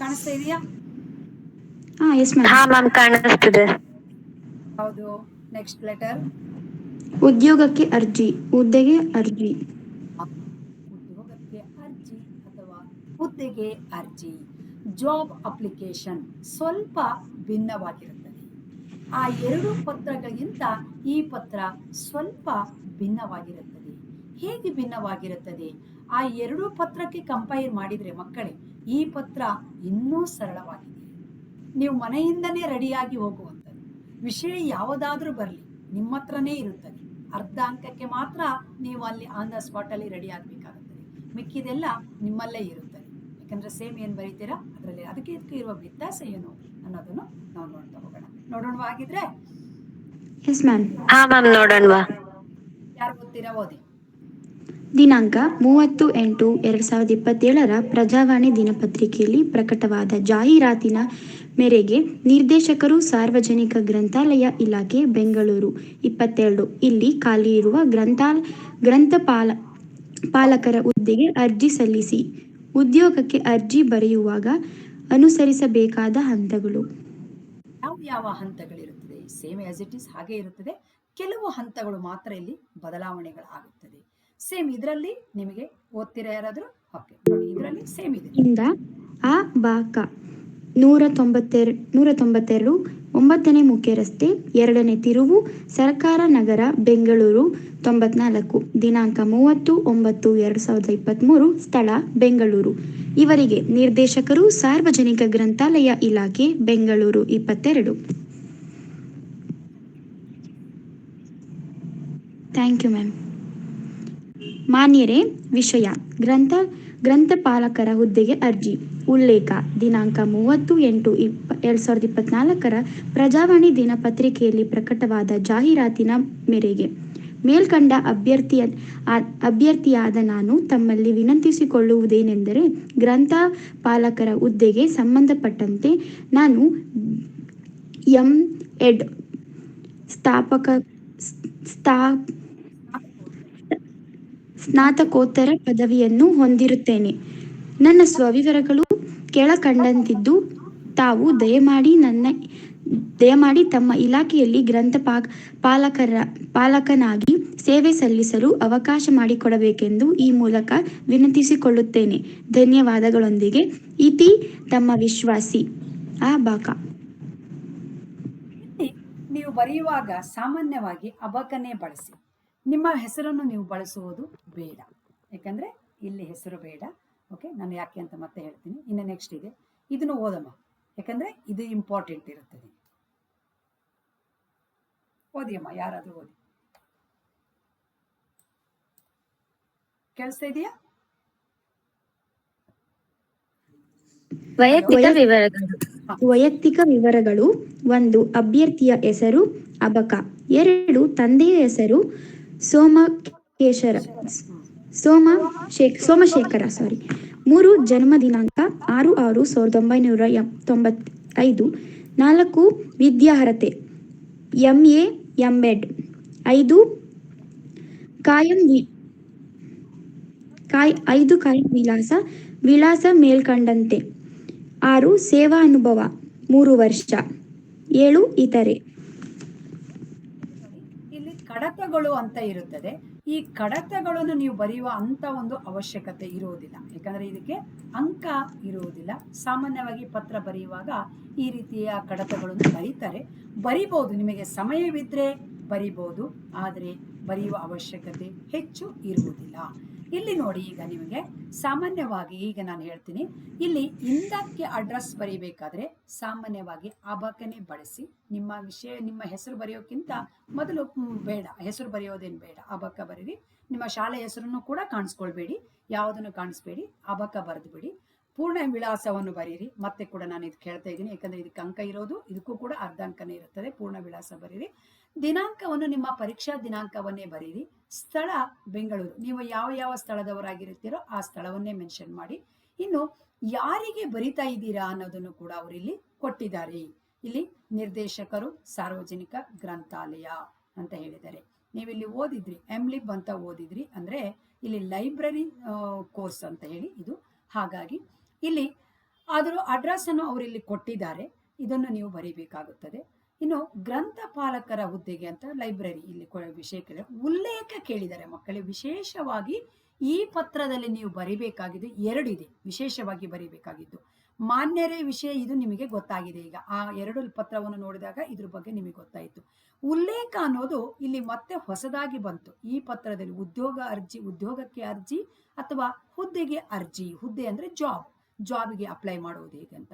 ಕಾಣಿಸ್ತಾ ಇದೆಯಾ? ಹಾ ಎಸ್ ಮ್ಯಾಮ್ ಹಾ ಮ್ಯಾಮ್ ಕಾಣಿಸ್ತಿದೆ. ಹೌದು. ನೆಕ್ಸ್ಟ್ ಲೆಟರ್ ಉದ್ಯೋಗಕ್ಕೆ ಅರ್ಜಿ ಹುದ್ದೆಗೆ ಅರ್ಜಿ. ಉದ್ಯೋಗಕ್ಕೆ ಅರ್ಜಿ ಅಥವಾ ಹುದ್ದೆಗೆ ಅರ್ಜಿ. ಜಾಬ್ ಅಪ್ಲಿಕೇಶನ್ ಸ್ವಲ್ಪ ಭಿನ್ನವಾಗಿರುತ್ತದೆ. ಆ ಎರಡು ಪತ್ರಗಳಿಗಿಂತ ಈ ಪತ್ರ ಸ್ವಲ್ಪ ಭಿನ್ನವಾಗಿರುತ್ತದೆ. ಹೇಗೆ ಭಿನ್ನವಾಗಿರುತ್ತದೆ? ಆ ಎರಡು ಪತ್ರಕ್ಕೆ ಕಂಪೈರ್ ಮಾಡಿದರೆ ಮಕ್ಕಳೇ ಈ ಪತ್ರ ಇನ್ನೂ ಸರಳವಾಗಿದೆ. ನೀವು ಮನೆಯಿಂದನೇ ರೆಡಿಯಾಗಿ ಹೋಗುವಂಥದ್ದು. ವಿಷಯ ಯಾವುದಾದ್ರೂ ಬರಲಿ ನಿಮ್ಮ ಹತ್ರನೇ ಇರುತ್ತದೆ. ಅರ್ಧ ಅಂಕಕ್ಕೆ ಮಾತ್ರ ನೀವು ಅಲ್ಲಿ ಆನ್ ದ ಸ್ಪಾಟಲ್ಲಿ ರೆಡಿ ಆಗಬೇಕಾಗುತ್ತದೆ. ಮಿಕ್ಕಿದೆಲ್ಲ ನಿಮ್ಮಲ್ಲೇ ಇರುತ್ತದೆ. ಯಾಕಂದರೆ ಸೇಮ್ ಏನು ಬರೀತೀರಾ? ಅದರಲ್ಲಿ ಅದಕ್ಕೆ ಇದಕ್ಕೆ ಇರುವ ವ್ಯತ್ಯಾಸ ಏನು? ಅನ್ನೋದನ್ನು ನಾವು ನೋಡ್ತಾ ಹೋಗೋಣ. ಆಗಿದ್ರೆ ನೋಡೋಣವಾ ಯಾರು ಗೊತ್ತೀರಾ ಓದಿ. ದಿನಾಂಕ ಮೂವತ್ತು ಎಂಟು ಎರಡು ಸಾವಿರದ ಇಪ್ಪತ್ತೇಳರ ಪ್ರಜಾವಾಣಿ ದಿನಪತ್ರಿಕೆಯಲ್ಲಿ ಪ್ರಕಟವಾದ ಜಾಹೀರಾತಿನ ಮೇರೆಗೆ ನಿರ್ದೇಶಕರು ಸಾರ್ವಜನಿಕ ಗ್ರಂಥಾಲಯ ಇಲಾಖೆ, ಬೆಂಗಳೂರು. ಇಪ್ಪತ್ತೆರಡು, ಇಲ್ಲಿ ಖಾಲಿ ಇರುವ ಗ್ರಂಥಾಲ, ಗ್ರಂಥಪಾಲ, ಪಾಲಕರ ಹುದ್ದೆಗೆ ಅರ್ಜಿ ಸಲ್ಲಿಸಿ. ಉದ್ಯೋಗಕ್ಕೆ ಅರ್ಜಿ ಬರೆಯುವಾಗ ಅನುಸರಿಸಬೇಕಾದ ಹಂತಗಳು. ಯಾವ ಯಾವ ಹಂತಗಳಿರುತ್ತದೆ? ಸೇಮ್ ಆಸ್ ಇಟ್ ಇಸ್ ಹಾಗೆ ಇರುತ್ತದೆ. ಕೆಲವು ಹಂತಗಳು ಮಾತ್ರ ಇಲ್ಲಿ ಬದಲಾವಣೆಗಳಾಗುತ್ತದೆ. ಸೇಮ್ ಇದರಲ್ಲಿ ನಿಮಗೆ ಓದ್ತೀರಾ ಯಾರಾದರೂ? ಓಕೆ ಇದರಲ್ಲಿ ಸೇಮ್ ಇದೆ. ಇಂದ ಆ ಬಾಕ ನೂರ ತೊಂಬತ್ತೆರಡು ನೂರ ತೊಂಬತ್ತೆರಡು ಒಂಬತ್ತನೇ ಮುಖ್ಯ ರಸ್ತೆ ಎರಡನೇ ತಿರುವು, ಸರ್ಕಾರ ನಗರ, ಬೆಂಗಳೂರು, ತೊಂಬತ್ನಾಲ್ಕು, ದಿನಾಂಕ ಮೂವತ್ತು, ಒಂಬತ್ತು, ಎರಡು ಸಾವಿರದ ಇಪ್ಪತ್ತ್ಮೂರು ಸ್ಥಳ ಬೆಂಗಳೂರು. ಇವರಿಗೆ ನಿರ್ದೇಶಕರು, ಸಾರ್ವಜನಿಕ ಗ್ರಂಥಾಲಯ ಇಲಾಖೆ, ಬೆಂಗಳೂರು ಇಪ್ಪತ್ತೆರಡು. ಥ್ಯಾಂಕ್ ಯು ಮ್ಯಾಮ್ ಮಾನ್ಯರೇ, ವಿಷಯ. ಗ್ರಂಥ, ಗ್ರಂಥಪಾಲಕರ ಹುದ್ದೆಗೆ ಅರ್ಜಿ. ಉಲ್ಲೇಖ, ದಿನಾಂಕ ಮೂವತ್ತು ಎಂಟು ಇಪ್ಪ, ಎರಡು ಸಾವಿರದ ಇಪ್ಪತ್ನಾಲ್ಕರ ಪ್ರಜಾವಾಣಿ ದಿನಪತ್ರಿಕೆಯಲ್ಲಿ ಪ್ರಕಟವಾದ ಜಾಹೀರಾತಿನ ಮೇರೆಗೆ. ಮೇಲ್ಕಂಡ ಅಭ್ಯರ್ಥಿಯ ಅಭ್ಯರ್ಥಿಯಾದ ನಾನು ತಮ್ಮಲ್ಲಿ ವಿನಂತಿಸಿಕೊಳ್ಳುವುದೇನೆಂದರೆ ಗ್ರಂಥ ಪಾಲಕರ ಹುದ್ದೆಗೆ ಸಂಬಂಧಪಟ್ಟಂತೆ ನಾನು ಎಂ ಎಡ್ ಸ್ಥಾಪಕ ಸ್ಥಾ ಸ್ನಾತಕೋತ್ತರ ಪದವಿಯನ್ನು ಹೊಂದಿರುತ್ತೇನೆ. ನನ್ನ ಸ್ವವಿವರಗಳು ಕೆಳಕಂಡಂತಿದ್ದು, ತಾವು ದಯಮಾಡಿ ನನ್ನ, ದಯಮಾಡಿ ತಮ್ಮ ಇಲಾಖೆಯಲ್ಲಿ ಗ್ರಂಥ ಪಾಲಕರ, ಪಾಲಕನಾಗಿ ಸೇವೆ ಸಲ್ಲಿಸಲು ಅವಕಾಶ ಮಾಡಿಕೊಡಬೇಕೆಂದು ಈ ಮೂಲಕ ವಿನಂತಿಸಿಕೊಳ್ಳುತ್ತೇನೆ. ಧನ್ಯವಾದಗಳೊಂದಿಗೆ. ಇತಿ ತಮ್ಮ ವಿಶ್ವಾಸಿ. ಆ ಬಾಕ. ನೀವು ಬರೆಯುವಾಗ ಸಾಮಾನ್ಯವಾಗಿ ಅಬಕನೆ ಬಳಸಿ. ನಿಮ್ಮ ಹೆಸರನ್ನು ನೀವು ಬಳಸುವುದು ಬೇಡ. ಯಾಕಂದ್ರೆ ಇಲ್ಲಿ ಹೆಸರು ಬೇಡ. ಓಕೆ ನಾನು ಯಾಕೆ ಅಂತ ಮತ್ತೆ ಹೇಳ್ತೀನಿ. ಇನ್ನು ನೆಕ್ಸ್ಟ್ ಇದೆ. ಇದನ್ನು ಓದಮ್ಮ. ಯಾಕಂದ್ರೆ ಇದು ಇಂಪಾರ್ಟೆಂಟ್ ಇರುತ್ತದೆ. ಓದಿಯಮ್ಮ ಯಾರಾದರೂ ಓದಿ. ಕೇಳಿಸ್ತಾ ಇದೆಯಾ? ವೈಯಕ್ತಿಕ ವಿವರಗಳು. ವೈಯಕ್ತಿಕ ವಿವರಗಳು. ಒಂದು ಅಭ್ಯರ್ಥಿಯ ಹೆಸರು ಅಬಕ. ಎರಡು ತಂದೆಯ ಹೆಸರು ಸೋಮಕೇಶರ, ಸೋಮ ಶೇಖ್, ಸೋಮಶೇಖರ ಸಾರಿ ಮೂರು ಜನ್ಮ ದಿನಾಂಕ ಆರು ಆರು ಸಾವಿರದ ಒಂಬೈನೂರ ಎಂ, ತೊಂಬತ್ತೈದು. ನಾಲ್ಕು ವಿದ್ಯಾರ್ಹತೆ ಎಂ ಎ ಎಂ ಎಡ್ ಐದು ಕಾಯಂ ಕಾಯ್, ಐದು ಕಾಯಂ ವಿಳಾಸ ವಿಳಾಸ ಮೇಲ್ಕಂಡಂತೆ. ಆರು ಸೇವಾ ಅನುಭವ, ಮೂರು ವರ್ಷ. ಏಳು ಇತರೆ. ಕಡತಗಳು ಅಂತ ಇರುತ್ತದೆ. ಈ ಕಡತಗಳನ್ನು ನೀವು ಬರೆಯುವ ಅಂತ ಒಂದು ಅವಶ್ಯಕತೆ ಇರುವುದಿಲ್ಲ. ಯಾಕಂದ್ರೆ ಇದಕ್ಕೆ ಅಂಕ ಇರುವುದಿಲ್ಲ. ಸಾಮಾನ್ಯವಾಗಿ ಪತ್ರ ಬರೆಯುವಾಗ ಈ ರೀತಿಯ ಕಡತಗಳನ್ನು ಬರೀತಾರೆ. ಬರಿಬಹುದು ನಿಮಗೆ ಸಮಯವಿದ್ದರೆ ಬರಿಬಹುದು ಆದರೆ ಬರೆಯುವ ಅವಶ್ಯಕತೆ ಹೆಚ್ಚು ಇರುವುದಿಲ್ಲ. ಇಲ್ಲಿ ನೋಡಿ ಈಗ ನಿಮಗೆ ಸಾಮಾನ್ಯವಾಗಿ ಈಗ ನಾನು ಹೇಳ್ತೀನಿ. ಇಲ್ಲಿ ಇಂದಕ್ಕೆ ಅಡ್ರೆಸ್ ಬರೀಬೇಕಾದ್ರೆ ಸಾಮಾನ್ಯವಾಗಿ ಅಬಕನೆ ಬಳಸಿ. ನಿಮ್ಮ ವಿಷಯ, ನಿಮ್ಮ ಹೆಸರು ಬರೆಯೋಕ್ಕಿಂತ ಮೊದಲು ಬೇಡ. ಹೆಸರು ಬರೆಯೋದೇನು ಬೇಡ. ಅಬಕ ಬರೀರಿ. ನಿಮ್ಮ ಶಾಲೆ ಹೆಸರನ್ನು ಕೂಡ ಕಾಣಿಸ್ಕೊಳ್ಬೇಡಿ. ಯಾವುದನ್ನು ಕಾಣಿಸ್ಬೇಡಿ? ಅಬಕ ಬರೆದು ಬಿಡಿ ಪೂರ್ಣ ವಿಳಾಸವನ್ನು ಬರೀರಿ. ಮತ್ತೆ ಕೂಡ ನಾನು ಇದು ಕೇಳ್ತಾ ಇದ್ದೀನಿ. ಯಾಕಂದ್ರೆ ಇದಕ್ಕೆ ಅಂಕ ಇರೋದು, ಇದಕ್ಕೂ ಕೂಡ ಅರ್ಧ ಅಂಕನೇ ಇರುತ್ತದೆ. ಪೂರ್ಣ ವಿಳಾಸ ಬರೀರಿ. ದಿನಾಂಕವನ್ನು ನಿಮ್ಮ ಪರೀಕ್ಷಾ ದಿನಾಂಕವನ್ನೇ ಬರೀರಿ ಸ್ಥಳ, ಬೆಂಗಳೂರು. ನೀವು ಯಾವ ಯಾವ ಸ್ಥಳದವರಾಗಿರುತ್ತೀರೋ ಆ ಸ್ಥಳವನ್ನೇ ಮೆನ್ಷನ್ ಮಾಡಿ. ಇನ್ನು, ಯಾರಿಗೆ ಬರಿತಾ ಇದ್ದೀರಾ ಅನ್ನೋದನ್ನು ಕೂಡ ಅವರಿಲ್ಲಿ ಕೊಟ್ಟಿದ್ದಾರೆ. ಇಲ್ಲಿ ನಿರ್ದೇಶಕರು, ಸಾರ್ವಜನಿಕ ಗ್ರಂಥಾಲಯ ಅಂತ ಹೇಳಿದ್ದಾರೆ. ನೀವಿಲ್ಲಿ ಓದಿದ್ರಿ ಎಂಲಿಬ್ ಅಂತ ಓದಿದ್ರಿ ಅಂದ್ರೆ ಇಲ್ಲಿ ಲೈಬ್ರರಿ ಕೋರ್ಸ್ ಅಂತ ಹೇಳಿ ಇದು. ಹಾಗಾಗಿ ಇಲ್ಲಿ ಆದರೂ ಅಡ್ರೆಸ್ ಅನ್ನು ಅವರು ಇಲ್ಲಿ ಕೊಟ್ಟಿದ್ದಾರೆ. ಇದನ್ನು ನೀವು ಬರೀಬೇಕಾಗುತ್ತದೆ. ಇನ್ನು ಗ್ರಂಥಪಾಲಕರ ಹುದ್ದೆಗೆ ಅಂತ ಲೈಬ್ರರಿ ಇಲ್ಲಿ ಕೊ- ವಿಷಯ ಕೇಳಿ ಉಲ್ಲೇಖ ಕೇಳಿದ್ದಾರೆ ಮಕ್ಕಳೇ, ವಿಶೇಷವಾಗಿ ಈ ಪತ್ರದಲ್ಲಿ ನೀವು ಬರಿಬೇಕಾಗಿದ್ದು ಎರಡಿದೆ, ವಿಶೇಷವಾಗಿ ಬರಿಬೇಕಾಗಿದ್ದು. ಮಾನ್ಯರೇ ವಿಷಯ ಇದು ನಿಮಗೆ ಗೊತ್ತಾಗಿದೆ. ಈಗ ಆ ಎರಡು ಪತ್ರವನ್ನು ನೋಡಿದಾಗ ಇದ್ರ ಬಗ್ಗೆ ನಿಮಗೆ ಗೊತ್ತಾಯಿತು. ಉಲ್ಲೇಖ ಅನ್ನೋದು ಇಲ್ಲಿ ಮತ್ತೆ ಹೊಸದಾಗಿ ಬಂತು. ಈ ಪತ್ರದಲ್ಲಿ ಉದ್ಯೋಗ ಅರ್ಜಿ, ಉದ್ಯೋಗಕ್ಕೆ ಅರ್ಜಿ ಅಥವಾ ಹುದ್ದೆಗೆ ಅರ್ಜಿ, ಹುದ್ದೆ ಅಂದ್ರೆ ಜಾಬ್ ಜಾಬ್ಗೆ ಅಪ್ಲೈ ಮಾಡುವುದು ಹೇಗೆ ಅಂತ.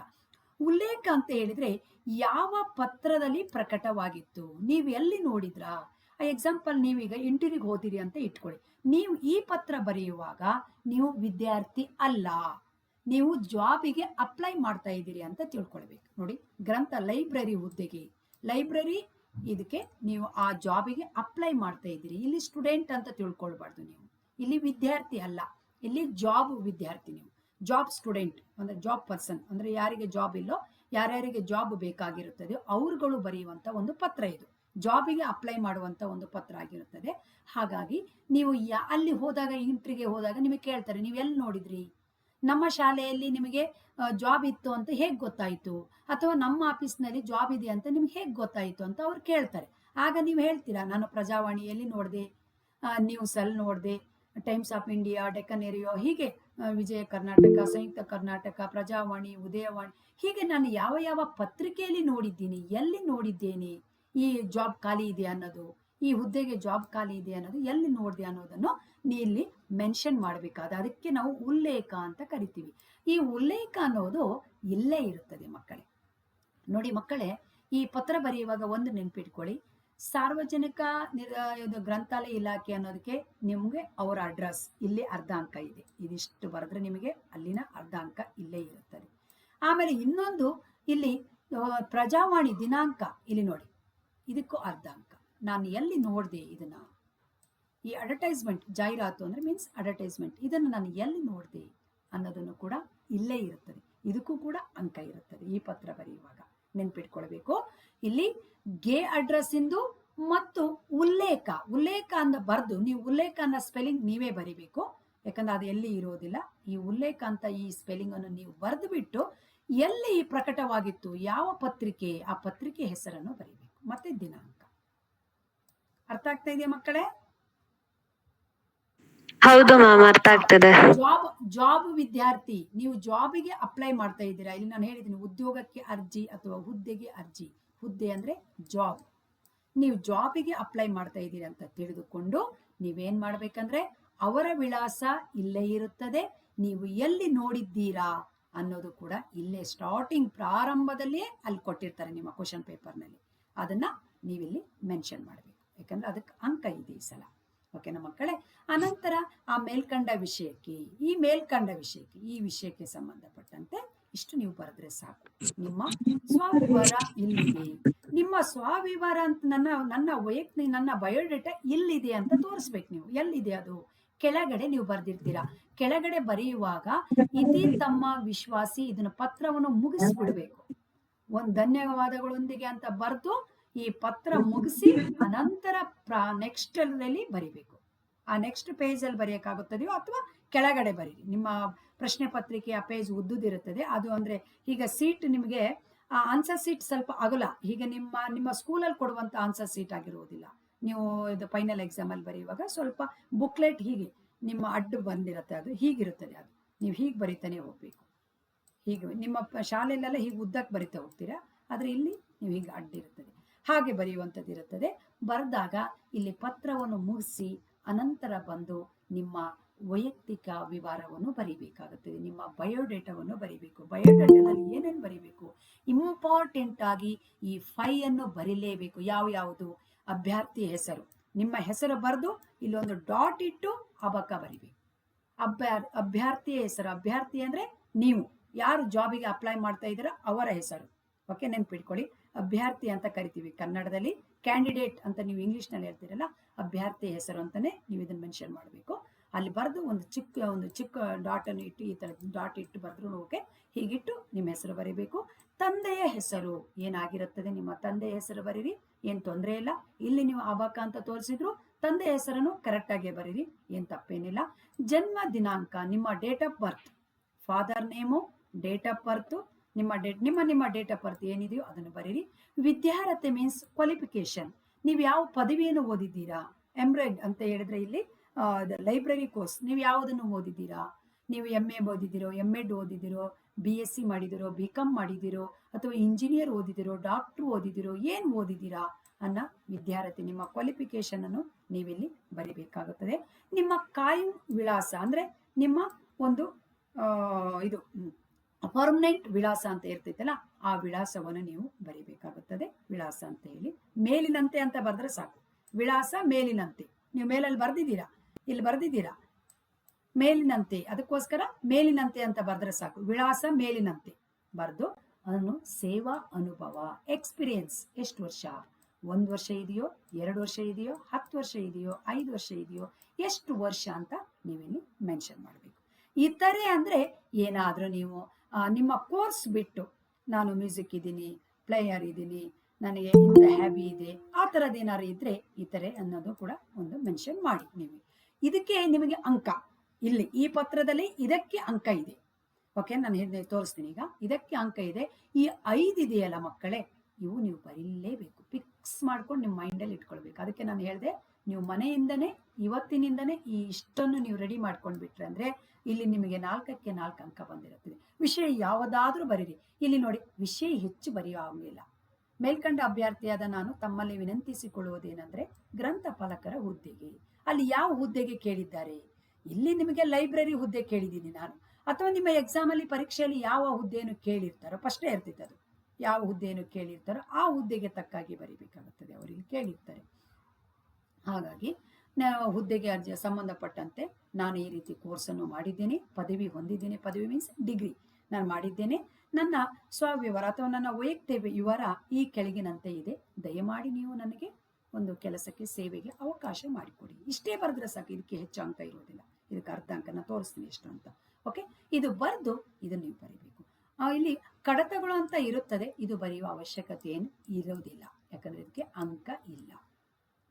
ಉಲ್ಲೇಖ ಅಂತ ಹೇಳಿದ್ರೆ ಯಾವ ಪತ್ರದಲ್ಲಿ ಪ್ರಕಟವಾಗಿತ್ತು? ನೀವು ಎಲ್ಲಿ ನೋಡಿದ್ರಾ? ಎಕ್ಸಾಂಪಲ್ ನೀವೀಗ ಇಂಟರ್ವ್ಯೂಗೆ ಹೋದಿರಿ ಅಂತ ಇಟ್ಕೊಳ್ಳಿ. ನೀವು ಈ ಪತ್ರ ಬರೆಯುವಾಗ ನೀವು ವಿದ್ಯಾರ್ಥಿ ಅಲ್ಲ. ನೀವು ಜಾಬಿಗೆ ಅಪ್ಲೈ ಮಾಡ್ತಾ ಇದ್ದೀರಿ ಅಂತ ತಿಳ್ಕೊಳ್ಬೇಕು. ನೋಡಿ, ಗ್ರಂಥ ಲೈಬ್ರರಿ ಹುದ್ದೆಗೆ. ಲೈಬ್ರರಿ ಇದಕ್ಕೆ ನೀವು ಆ ಜಾಬಿಗೆ ಅಪ್ಲೈ ಮಾಡ್ತಾ ಇದ್ದೀರಿ. ಇಲ್ಲಿ ಸ್ಟೂಡೆಂಟ್ ಅಂತ ತಿಳ್ಕೊಳ್ಬಾರ್ದು ನೀವು. ಇಲ್ಲಿ ವಿದ್ಯಾರ್ಥಿ ಅಲ್ಲ. ಇಲ್ಲಿ ಜಾಬ್ ವಿದ್ಯಾರ್ಥಿ ನೀವು. ಜಾಬ್ ಸ್ಟೂಡೆಂಟ್ ಅಂದ್ರೆ ಜಾಬ್ ಪರ್ಸನ್ ಅಂದ್ರೆ ಯಾರಿಗೆ ಜಾಬ್ ಇಲ್ಲೋ ಯಾರ್ಯಾರಿಗೆ ಜಾಬ್ ಬೇಕಾಗಿರುತ್ತದೆ, ಅವ್ರುಗಳು ಬರೆಯುವಂತ ಒಂದು ಪತ್ರ ಇದು. ಜಾಬಿಗೆ ಅಪ್ಲೈ ಮಾಡುವಂತ ಒಂದು ಪತ್ರ ಆಗಿರುತ್ತದೆ. ಹಾಗಾಗಿ ನೀವು ಯಾ- ಅಲ್ಲಿ ಹೋದಾಗ, ಇಂಟ್ರಿಗೆ ಹೋದಾಗ ನಿಮಗೆ ಕೇಳ್ತಾರೆ, ನೀವು ಎಲ್ಲಿ ನೋಡಿದ್ರಿ? ನಮ್ಮ ಶಾಲೆಯಲ್ಲಿ ನಿಮಗೆ ಜಾಬ್ ಇತ್ತು ಅಂತ ಹೇಗೆ ಗೊತ್ತಾಯಿತು? ಅಥವಾ ನಮ್ಮ ಆಫೀಸ್ನಲ್ಲಿ ಜಾಬ್ ಇದೆ ಅಂತ ನಿಮ್ಗೆ ಹೇಗೆ ಗೊತ್ತಾಯಿತು? ಅಂತ ಅವ್ರು ಕೇಳ್ತಾರೆ. ಆಗ ನೀವು ಹೇಳ್ತೀರಾ, ನಾನು ಪ್ರಜಾವಾಣಿಯಲ್ಲಿ ನೋಡಿದೆ ನ್ಯೂಸಲ್ಲಿ ನೋಡಿದೆ ಟೈಮ್ಸ್ ಆಫ್ ಇಂಡಿಯಾ ಡೆಕ್ಕನ್ ಏರಿಯೋ ಹೀಗೆ ವಿಜಯ ಕರ್ನಾಟಕ, ಸಂಯುಕ್ತ ಕರ್ನಾಟಕ, ಪ್ರಜಾವಾಣಿ, ಉದಯವಾಣಿ. ಹೀಗೆ ನಾನು ಯಾವ ಯಾವ ಪತ್ರಿಕೆಯಲ್ಲಿ ನೋಡಿದ್ದೀನಿ, ಎಲ್ಲಿ ನೋಡಿದ್ದೇನೆ, ಈ ಜಾಬ್ ಖಾಲಿ ಇದೆ ಅನ್ನೋದು, ಈ ಹುದ್ದೆಗೆ ಜಾಬ್ ಖಾಲಿ ಇದೆ ಅನ್ನೋದು, ಎಲ್ಲಿ ನೋಡಿದೆ ಅನ್ನೋದನ್ನು ನೀ ಇಲ್ಲಿ ಮೆನ್ಷನ್ ಮಾಡಬೇಕಾದ, ಅದಕ್ಕೆ ನಾವು ಉಲ್ಲೇಖ ಅಂತ ಕರಿತೀವಿ. ಈ ಉಲ್ಲೇಖ ಅನ್ನೋದು ಇಲ್ಲೇ ಇರುತ್ತದೆ ಮಕ್ಕಳೇ. ನೋಡಿ ಮಕ್ಕಳೇ, ಈ ಪತ್ರ ಬರೆಯುವಾಗ ಒಂದು ನೆನ್ಪಿಟ್ಕೊಳ್ಳಿ. ಸಾರ್ವಜನಿಕ ಇದು ಗ್ರಂಥಾಲಯ ಇಲಾಖೆ ಅನ್ನೋದಕ್ಕೆ ನಿಮಗೆ ಅವರ ಅಡ್ರೆಸ್ ಇಲ್ಲಿ ಅರ್ಧ ಅಂಕ ಇದೆ. ಇದಿಷ್ಟು ಬರೆದ್ರೆ ನಿಮಗೆ ಅಲ್ಲಿನ ಅರ್ಧ ಅಂಕ ಇಲ್ಲೇ ಇರುತ್ತದೆ. ಆಮೇಲೆ ಇನ್ನೊಂದು, ಇಲ್ಲಿ ಪ್ರಜಾವಾಣಿ ದಿನಾಂಕ ಇಲ್ಲಿ ನೋಡಿ. ಇದಕ್ಕೂ ಅರ್ಧ ಅಂಕ ನಾನು ಎಲ್ಲಿ ನೋಡಿದೆ ಇದನ್ನ? ಈ ಅಡ್ವರ್ಟೈಸ್ಮೆಂಟ್ ಜಾಹೀರಾತು ಅಂದ್ರೆ ಮೀನ್ಸ್ ಅಡ್ವರ್ಟೈಸ್ಮೆಂಟ್ ಇದನ್ನು ನಾನು ಎಲ್ಲಿ ನೋಡಿದೆ ಅನ್ನೋದನ್ನು ಕೂಡ ಇಲ್ಲೇ ಇರುತ್ತದೆ. ಇದಕ್ಕೂ ಕೂಡ ಅಂಕ ಇರುತ್ತದೆ ಈ ಪತ್ರ ಬರೆಯುವಾಗ. ನೆನ್ಪಿಟ್ಕೊಳ್ಬೇಕು. ಇಲ್ಲಿ ಗೆ ಅಡ್ರೆಸ್ ಇಂದು ಮತ್ತು ಉಲ್ಲೇಖ. ಉಲ್ಲೇಖ ಅಂತ ಬರೆದು, ನೀವು ಉಲ್ಲೇಖ ಅನ್ನೋ ಸ್ಪೆಲ್ಲಿಂಗ್ ನೀವೇ ಬರಿಬೇಕು. ಯಾಕಂದ್ರೆ ಅದು ಎಲ್ಲಿ ಇರೋದಿಲ್ಲ. ಈ ಉಲ್ಲೇಖ ಅಂತ ಈ ಸ್ಪೆಲ್ಲಿಂಗ್ ಅನ್ನು ನೀವು ಬರೆದು ಬಿಟ್ಟು ಎಲ್ಲಿ ಪ್ರಕಟವಾಗಿತ್ತು, ಯಾವ ಪತ್ರಿಕೆ, ಆ ಪತ್ರಿಕೆ ಹೆಸರನ್ನು ಬರಿಬೇಕು. ಮತ್ತೆ ದಿನಾಂಕ. ಅರ್ಥ ಆಗ್ತಾ ಇದೆಯಾ ಮಕ್ಕಳೇ? ಹೌದು ಮ್ಯಾಮ್, ಅರ್ಥ ಆಗ್ತದೆ. ಜಾಬ್ ಜಾಬ್ ವಿದ್ಯಾರ್ಥಿ, ನೀವು ಜಾಬಿಗೆ ಅಪ್ಲೈ ಮಾಡ್ತಾ ಇದ್ದೀರಾ? ಇಲ್ಲಿ ನಾನು ಹೇಳಿದ್ದೀನಿ, ಉದ್ಯೋಗಕ್ಕೆ ಅರ್ಜಿ ಅಥವಾ ಹುದ್ದೆಗೆ ಅರ್ಜಿ. ಹುದ್ದೆ ಅಂದ್ರೆ ಜಾಬ್. ನೀವು ಜಾಬಿಗೆ ಅಪ್ಲೈ ಮಾಡ್ತಾ ಇದ್ದೀರಾ ಅಂತ ತಿಳಿದುಕೊಂಡು ನೀವೇನ್ ಮಾಡ್ಬೇಕಂದ್ರೆ, ಅವರ ವಿಳಾಸ ಇಲ್ಲೇ ಇರುತ್ತದೆ. ನೀವು ಎಲ್ಲಿ ನೋಡಿದ್ದೀರಾ ಅನ್ನೋದು ಕೂಡ ಇಲ್ಲೇ ಸ್ಟಾರ್ಟಿಂಗ್ ಪ್ರಾರಂಭದಲ್ಲಿಯೇ ಅಲ್ಲಿ ಕೊಟ್ಟಿರ್ತಾರೆ ನಿಮ್ಮ ಕ್ವಶನ್ ಪೇಪರ್ನಲ್ಲಿ ಅದನ್ನ ನೀವಿಲ್ಲಿ ಮೆನ್ಷನ್ ಮಾಡಬೇಕು. ಯಾಕಂದ್ರೆ ಅದಕ್ಕೆ ಅಂಕ ಇದೆ ಈ ಸಲ. ಓಕೆನಾ ಮಕ್ಕಳೇ, ಅನಂತರ ಆ ಮೇಲ್ಕಂಡ ವಿಷಯಕ್ಕೆ, ಈ ಮೇಲ್ಕಂಡ ವಿಷಯಕ್ಕೆ, ಈ ವಿಷಯಕ್ಕೆ ಸಂಬಂಧಪಟ್ಟಂತೆ ಇಷ್ಟು ನೀವು ಬರೆದ್ರೆ ಸಾಕು. ನಿಮ್ಮ ಸ್ವವಿವರ ಇಲ್ಲಿದೆ. ನಿಮ್ಮ ಸ್ವವಿವರ ಅಂತ ನನ್ನ ನನ್ನ ವೈಯಕ್ತಿಕ ನನ್ನ ಬಯೋಡೇಟಾ ಇಲ್ಲಿದೆ ಅಂತ ತೋರಿಸ್ಬೇಕು ನೀವು. ಎಲ್ಲಿದೆ ಅದು? ಕೆಳಗಡೆ ನೀವು ಬರೆದಿರ್ತೀರಾ. ಕೆಳಗಡೆ ಬರೆಯುವಾಗ, ಇತಿ ತಮ್ಮ ವಿಶ್ವಾಸಿ ಇದನ್ನ ಪತ್ರವನ್ನು ಮುಗಿಸ್ಬಿಡ್ಬೇಕು. ಒಂದ್ ಧನ್ಯವಾದಗಳೊಂದಿಗೆ ಅಂತ ಬರೆದು ಈ ಪತ್ರ ಮುಗಿಸಿ ಅನಂತರ ನೆಕ್ಸ್ಟ್ ಅಲ್ಲಿ ಬರಿಬೇಕು. ಆ ನೆಕ್ಸ್ಟ್ ಪೇಜ್ ಅಲ್ಲಿ ಬರೆಯಕ್ಕಾಗುತ್ತದೆಯೋ ಅಥವಾ ಕೆಳಗಡೆ ಬರೀರಿ. ನಿಮ್ಮ ಪ್ರಶ್ನೆ ಪತ್ರಿಕೆ ಆ ಪೇಜ್ ಉದ್ದುದಿರುತ್ತದೆ. ಅದು ಅಂದ್ರೆ ಈಗ ಸೀಟ್ ನಿಮಗೆ, ಆ ಆನ್ಸರ್ ಸೀಟ್ ಸ್ವಲ್ಪ ಅಗಲ. ಈಗ ನಿಮ್ಮ ನಿಮ್ಮ ಸ್ಕೂಲಲ್ಲಿ ಕೊಡುವಂತ ಆನ್ಸರ್ ಸೀಟ್ ಆಗಿರುವುದಿಲ್ಲ. ನೀವು ಇದು ಫೈನಲ್ ಎಕ್ಸಾಮ್ ಅಲ್ಲಿ ಬರೆಯುವಾಗ ಸ್ವಲ್ಪ ಬುಕ್ಲೆಟ್ ಹೀಗೆ ನಿಮ್ಮ ಅಡ್ಡ ಬಂದಿರುತ್ತೆ ಅದು. ಹೀಗಿರುತ್ತದೆ ಅದು. ನೀವು ಹೀಗೆ ಬರಿತಾನೆ ಹೋಗ್ಬೇಕು. ಹೀಗೆ ನಿಮ್ಮ ಶಾಲೆಯಲ್ಲೆಲ್ಲ ಹೀಗೆ ಉದ್ದಕ್ಕೆ ಬರಿತಾ ಹೋಗ್ತೀರಾ. ಆದ್ರೆ ಇಲ್ಲಿ ನೀವು ಹೀಗೆ ಅಡ್ಡಿರುತ್ತದೆ. ಹಾಗೆ ಬರೆಯುವಂಥದ್ದು ಇರುತ್ತದೆ. ಬರೆದಾಗ ಇಲ್ಲಿ ಪತ್ರವನ್ನು ಮುಗಿಸಿ ಅನಂತರ ಬಂದು ನಿಮ್ಮ ವೈಯಕ್ತಿಕ ವಿವರವನ್ನು ಬರಿಬೇಕಾಗುತ್ತದೆ. ನಿಮ್ಮ ಬಯೋಡೇಟಾವನ್ನು ಬರಿಬೇಕು. ಬಯೋಡೇಟಾದಲ್ಲಿ ಏನೇನು ಬರಿಬೇಕು? ಇಂಪಾರ್ಟೆಂಟ್ ಆಗಿ ಈ ಫೈ ಅನ್ನು ಬರಿಲೇಬೇಕು. ಯಾವ ಯಾವುದು? ಅಭ್ಯರ್ಥಿ ಹೆಸರು. ನಿಮ್ಮ ಹೆಸರು ಬರೆದು ಇಲ್ಲೊಂದು ಡಾಟ್ ಇಟ್ಟು ಅಬಕ ಬರಿಬೇಕು. ಅಭ್ಯರ್ ಅಭ್ಯರ್ಥಿಯ ಹೆಸರು. ಅಭ್ಯರ್ಥಿ ಅಂದ್ರೆ ನೀವು. ಯಾರು ಜಾಬಿಗೆ ಅಪ್ಲೈ ಮಾಡ್ತಾ ಇದ್ದೀರಾ ಅವರ ಹೆಸರು. ಓಕೆ, ನೆನ್ಪಿಟ್ಕೊಳ್ಳಿ. ಅಭ್ಯರ್ಥಿ ಅಂತ ಕರಿತೀವಿ ಕನ್ನಡದಲ್ಲಿ. ಕ್ಯಾಂಡಿಡೇಟ್ ಅಂತ ನೀವು ಇಂಗ್ಲಿಷ್ನಲ್ಲಿ ಹೇಳ್ತೀರಲ್ಲ ಅಭ್ಯರ್ಥಿ ಹೆಸರು ಅಂತಾನೆ ನೀವು ಇದನ್ನ ಮೆನ್ಷನ್ ಮಾಡಬೇಕು. ಅಲ್ಲಿ ಬರೆದು ಒಂದು ಚಿಕ್ಕ ಒಂದು ಚಿಕ್ಕ ಡಾಟ್ ಅನ್ನು ಇಟ್ಟು, ಈ ಥರ ಡಾಟ್ ಇಟ್ಟು ಬರೆದ್ರು ಓಕೆ ಹೀಗಿಟ್ಟು ನಿಮ್ಮ ಹೆಸರು ಬರೀಬೇಕು. ತಂದೆಯ ಹೆಸರು ಏನಾಗಿರುತ್ತದೆ? ನಿಮ್ಮ ತಂದೆಯ ಹೆಸರು ಬರೀರಿ. ಏನು ತೊಂದರೆ ಇಲ್ಲ. ಇಲ್ಲಿ ನೀವು ಅಬಕ ಅಂತ ತೋರಿಸಿದ್ರು ತಂದೆ ಹೆಸರನ್ನು ಕರೆಕ್ಟಾಗಿ ಬರೀರಿ. ಏನು ತಪ್ಪೇನಿಲ್ಲ. ಜನ್ಮ ದಿನಾಂಕ, ನಿಮ್ಮ date of birth father name date of birth ನಿಮ್ಮ ಡೇಟ್ ನಿಮ್ಮ ನಿಮ್ಮ ಡೇಟ್ ಆಫ್ ಬರ್ತ್ ಏನಿದೆಯೋ ಅದನ್ನು ಬರೀರಿ. ವಿದ್ಯಾರ್ಹತೆ ಮೀನ್ಸ್ ಕ್ವಾಲಿಫಿಕೇಶನ್ ನೀವು ಯಾವ ಪದವಿಯನ್ನು ಓದಿದ್ದೀರಾ? ಎಂಬ್ರಾಯ್ಡ್ ಅಂತ ಹೇಳಿದ್ರೆ ಇಲ್ಲಿ ಲೈಬ್ರರಿ ಕೋರ್ಸ್ ನೀವು ಯಾವುದನ್ನು ಓದಿದ್ದೀರಾ? ನೀವು ಎಂ ಎ ಓದಿದ್ದೀರೋ ಎಂ ಎಡ್ ಓದಿದ್ದೀರೋ ಬಿ ಎಸ್ ಸಿ ಮಾಡಿದಿರೋ ಬಿ ಕಾಮ್ ಮಾಡಿದಿರೋ ಅಥವಾ ಇಂಜಿನಿಯರ್ ಓದಿದಿರೋ ಡಾಕ್ಟ್ರು ಓದಿದಿರೋ ಏನು ಓದಿದ್ದೀರಾ ಅನ್ನೋ ವಿದ್ಯಾರ್ಥಿ ನಿಮ್ಮ ಕ್ವಾಲಿಫಿಕೇಶನ್ ಅನ್ನು ನೀವಿಲ್ಲಿ ಬರಿಬೇಕಾಗುತ್ತದೆ. ನಿಮ್ಮ ಕಾಯಂ ವಿಳಾಸ ಅಂದ್ರೆ ನಿಮ್ಮ ಒಂದು ಇದು ಪರ್ಮನೆಂಟ್ ವಿಳಾಸ ಅಂತ ಇರ್ತೈತಲ್ಲ, ಆ ವಿಳಾಸವನ್ನು ನೀವು ಬರಿಬೇಕಾಗುತ್ತದೆ. ವಿಳಾಸ ಅಂತ ಹೇಳಿ, ಮೇಲಿನಂತೆ ಅಂತ ಬರೆದ್ರೆ ಸಾಕು. ವಿಳಾಸ ಮೇಲಿನಂತೆ. ನೀವು ಮೇಲಲ್ಲಿ ಬರ್ದಿದ್ದೀರಾ? ಇಲ್ಲಿ ಬರ್ದಿದ್ದೀರಾ? ಮೇಲಿನಂತೆ. ಅದಕ್ಕೋಸ್ಕರ ಮೇಲಿನಂತೆ ಅಂತ ಬರೆದ್ರೆ ಸಾಕು. ವಿಳಾಸ ಮೇಲಿನಂತೆ. ಬರೆದು ಅದನ್ನು ಸೇವಾ ಅನುಭವ, ಎಕ್ಸ್ಪೀರಿಯನ್ಸ್. ಎಷ್ಟು ವರ್ಷ? ಒಂದು ವರ್ಷ ಇದೆಯೋ? ಎರಡು ವರ್ಷ ಇದೆಯೋ? ಹತ್ತು ವರ್ಷ ಇದೆಯೋ? ಐದು ವರ್ಷ ಇದೆಯೋ? ಎಷ್ಟು ವರ್ಷ ಅಂತ ನೀವಿಲ್ಲಿ ಮೆನ್ಷನ್ ಮಾಡಬೇಕು. ಇತರೆ ಅಂದ್ರೆ ಏನಾದರೂ ನೀವು ನಿಮ್ಮ ಕೋರ್ಸ್ ಬಿಟ್ಟು ನಾನು ಮ್ಯೂಸಿಕ್ ಇದ್ದೀನಿ, ಪ್ಲೇಯರ್ ಇದ್ದೀನಿ, ನನಗೆ ಇಂಥ ಹ್ಯಾಬಿ ಇದೆ, ಆ ಥರದ್ದು ಏನಾದ್ರು ಇದ್ದರೆ ಥರ ಅನ್ನೋದು ಕೂಡ ಒಂದು ಮೆನ್ಷನ್ ಮಾಡಿ ನೀವು. ಇದಕ್ಕೆ ನಿಮಗೆ ಅಂಕ. ಇಲ್ಲಿ ಈ ಪತ್ರದಲ್ಲಿ ಇದಕ್ಕೆ ಅಂಕ ಇದೆ. ಓಕೆ ನಾನು ಹೇಳಿದೆ, ತೋರಿಸ್ತೀನಿ ಈಗ. ಇದಕ್ಕೆ ಅಂಕ ಇದೆ. ಈ ಐದು ಇದೆಯಲ್ಲ ಮಕ್ಕಳೇ, ಇವು ನೀವು ಬರೀಲೇಬೇಕು. ಫಿಕ್ಸ್ ಮಾಡ್ಕೊಂಡು ನಿಮ್ಮ ಮೈಂಡಲ್ಲಿ ಇಟ್ಕೊಳ್ಬೇಕು. ಅದಕ್ಕೆ ನಾನು ಹೇಳಿದೆ ನೀವು ಮನೆಯಿಂದನೇ, ಇವತ್ತಿನಿಂದನೇ ಈ ಇಷ್ಟನ್ನು ನೀವು ರೆಡಿ ಮಾಡ್ಕೊಂಡು ಬಿಟ್ರೆ ಅಂದರೆ ಇಲ್ಲಿ ನಿಮಗೆ ನಾಲ್ಕಕ್ಕೆ ನಾಲ್ಕು ಅಂಕ ಬಂದಿರುತ್ತದೆ. ವಿಷಯ ಯಾವುದಾದ್ರೂ ಬರೀರಿ. ಇಲ್ಲಿ ನೋಡಿ, ವಿಷಯ ಹೆಚ್ಚು ಬರೆಯೋ ಹಂಗಿಲ್ಲ ಮೇಲ್ಕಂಡ ಅಭ್ಯರ್ಥಿಯಾದ ನಾನು ತಮ್ಮಲ್ಲಿ ವಿನಂತಿಸಿಕೊಳ್ಳುವುದೇನೆಂದರೆ ಫಲಕರ ಹುದ್ದೆಗೆ. ಅಲ್ಲಿ ಯಾವ ಹುದ್ದೆಗೆ ಕೇಳಿದ್ದಾರೆ? ಇಲ್ಲಿ ನಿಮಗೆ ಲೈಬ್ರರಿ ಹುದ್ದೆ ಕೇಳಿದ್ದೀನಿ ನಾನು. ಅಥವಾ ನಿಮ್ಮ ಎಕ್ಸಾಮಲ್ಲಿ ಪರೀಕ್ಷೆಯಲ್ಲಿ ಯಾವ ಹುದ್ದೆಯನ್ನು ಕೇಳಿರ್ತಾರೋ, ಫಸ್ಟೇ ಇರ್ತಿತ್ತು ಅದು ಯಾವ ಹುದ್ದೆಯನ್ನು ಕೇಳಿರ್ತಾರೋ, ಆ ಹುದ್ದೆಗೆ ತಕ್ಕಾಗಿ ಬರಿಬೇಕಾಗುತ್ತದೆ. ಅವರಿಗೆ ಕೇಳಿರ್ತಾರೆ. ಹಾಗಾಗಿ ನಾವು ಹುದ್ದೆಗೆ ಅರ್ಜಿ ಸಂಬಂಧಪಟ್ಟಂತೆ ನಾನು ಈ ರೀತಿ ಕೋರ್ಸನ್ನು ಮಾಡಿದ್ದೇನೆ, ಪದವಿ ಹೊಂದಿದ್ದೇನೆ, ಪದವಿ ಮೀನ್ಸ್ ಡಿಗ್ರಿ ನಾನು ಮಾಡಿದ್ದೇನೆ. ನನ್ನ ಸ್ವವಿವರ ಅಥವಾ ನನ್ನ ವೈಯಕ್ತಿಕ ವಿವರ ಈ ಕೆಳಗಿನಂತೆ ಇದೆ. ದಯಮಾಡಿ ನೀವು ನನಗೆ ಒಂದು ಕೆಲಸಕ್ಕೆ, ಸೇವೆಗೆ ಅವಕಾಶ ಮಾಡಿಕೊಡಿ. ಇಷ್ಟೇ ಬರೆದ್ರೆ ಸಾಕು, ಇದಕ್ಕೆ ಹೆಚ್ಚು ಅಂಕ ಇರೋದಿಲ್ಲ ಇದಕ್ಕೆ ಅರ್ಧ ಅಂಕನ ತೋರಿಸ್ತೀನಿ ಎಷ್ಟು ಅಂತ. ಓಕೆ ಇದು ಬರೆದು ಇದನ್ನು ನೀವು ಬರೀಬೇಕು. ಇಲ್ಲಿ ಕಡತಗಳು ಅಂತ ಇರುತ್ತದೆ. ಇದು ಬರೆಯುವ ಅವಶ್ಯಕತೆ ಏನು? ಇರೋದಿಲ್ಲ ಯಾಕಂದ್ರೆ ಇದಕ್ಕೆ ಅಂಕ ಇಲ್ಲ.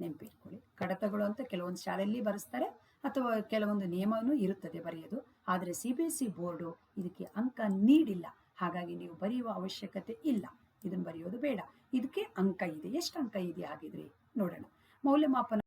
ನೆನಪಿಟ್ಕೊಳ್ಳಿ. ಕಡತಗಳು ಅಂತ ಕೆಲವೊಂದು ಶಾಲೆಯಲ್ಲಿ ಬರೆಸ್ತಾರೆ ಅಥವಾ ಕೆಲವೊಂದು ನಿಯಮವೂ ಇರುತ್ತದೆ ಬರೆಯೋದು. ಆದರೆ C B S C board ಇದಕ್ಕೆ ಅಂಕ ನೀಡಿಲ್ಲ. ಹಾಗಾಗಿ ನೀವು ಬರೆಯುವ ಅವಶ್ಯಕತೆ ಇಲ್ಲ. ಇದನ್ನು ಬರೆಯೋದು ಬೇಡ. ಇದಕ್ಕೆ ಅಂಕ ಇದೆ. ಎಷ್ಟು ಅಂಕ ಇದೆ ಹಾಗಿದ್ರೆ ನೋಡೋಣ. ಮೌಲ್ಯಮಾಪನ